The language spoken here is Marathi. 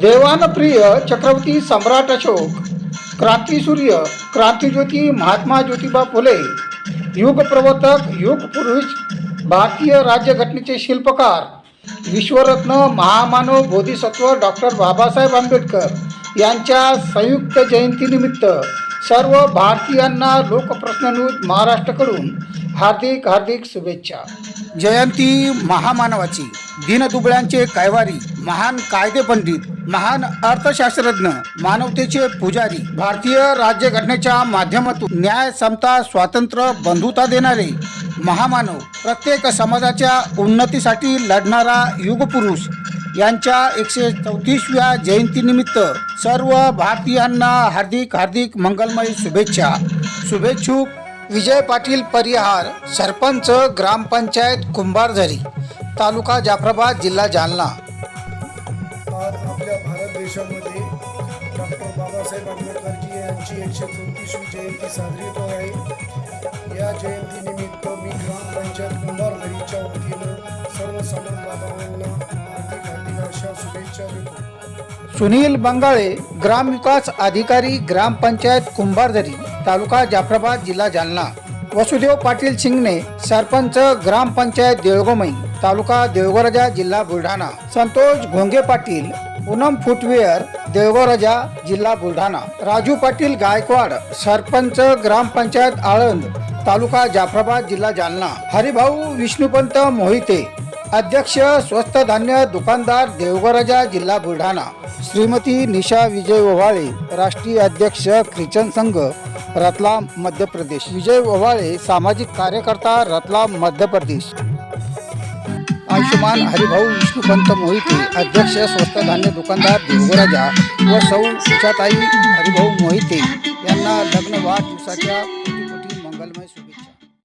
देवानप्रिय चक्रवर्ती सम्राट अशोक क्रांतीसूर्य क्रांतीज्योती महात्मा ज्योतिबा फुले युग प्रवर्तक युग पुरुष भारतीय राज्यघटनेचे शिल्पकार विश्वरत्न महामानव बोधिसत्व डॉक्टर बाबासाहेब आंबेडकर यांच्या संयुक्त जयंतीनिमित्त सर्व भारतीयांना लोकप्रश्न न्यूज महाराष्ट्राकडून हार्दिक हार्दिक शुभेच्छा. जयंती महामानवाची. दीनदुबळ्यांचे कैवारी महान कायदे पंडित महान अर्थशास्त्रज्ञ मानवतेचे पुजारी भारतीय राज्यघटनेच्या माध्यमातून न्याय समता स्वातंत्र्य बंधुता देणारे महामानव प्रत्येक समाजाच्या उन्नतीसाठी लढणारा युगपुरुष. यांच्या एकशे चौतीसव्या जयंतीनिमित्त सर्व भारतीयांना हार्दिक हार्दिक मंगलमय शुभेच्छा. शुभेच्छुक विजय पाटील परिहार सरपंच ग्रामपंचायत कुंभारझरी. तालुका जाफराबाद जिल्हा जालना. आज आपल्या भारत देशामध्ये डॉक्टर बाबासाहेब आंबेडकरजी यांची एकशे चौतीसवी जयंती साजरी होत आहे. या जयंतीनिमित्त मी ग्रामपंचायत कुंभारदरीच्या वतीनं सर्व समान बांधवांना हार्दिक हार्दिक अशा शुभेच्छा देतो. सुनील बंगाळे ग्रामविकास अधिकारी ग्रामपंचायत कुंभारझरी तालुका जाफराबाद जिल्हा जालना. वसुदेव पाटील शिंगणे सरपंच ग्रामपंचायत देळगोमई तालुका देवगोराजा जिल्हा बुलढाणा. संतोष घोंगे पाटील पूनम फुटवेअर देवगोराजा जिल्हा बुलढाणा. राजू पाटील गायकवाड सरपंच ग्रामपंचायत आळंद तालुका जाफराबाद जिल्हा जालना. हरिभाऊ विष्णुपंत मोहिते अध्यक्ष स्वस्त धान्य दुकानदार देवगराजा जिल्हा बुलढाणा. श्रीमती निशा विजय ओवाळे राष्ट्रीय अध्यक्ष ख्रिचन संघ रतलाम मध्य प्रदेश. विजय ओव्हाळे सामाजिक कार्यकर्ता रतलाम मध्य प्रदेश. आयुष्यमान हरिभाऊ विष्णुपंत मोहिते अध्यक्ष स्वस्त धान्य दुकानदार देवराजा व सौ सुचाताई हरिभाऊ मोहिते यांना लग्न वाढदिवसाच्या कोटी कोटी मंगलमय शुभेच्छा.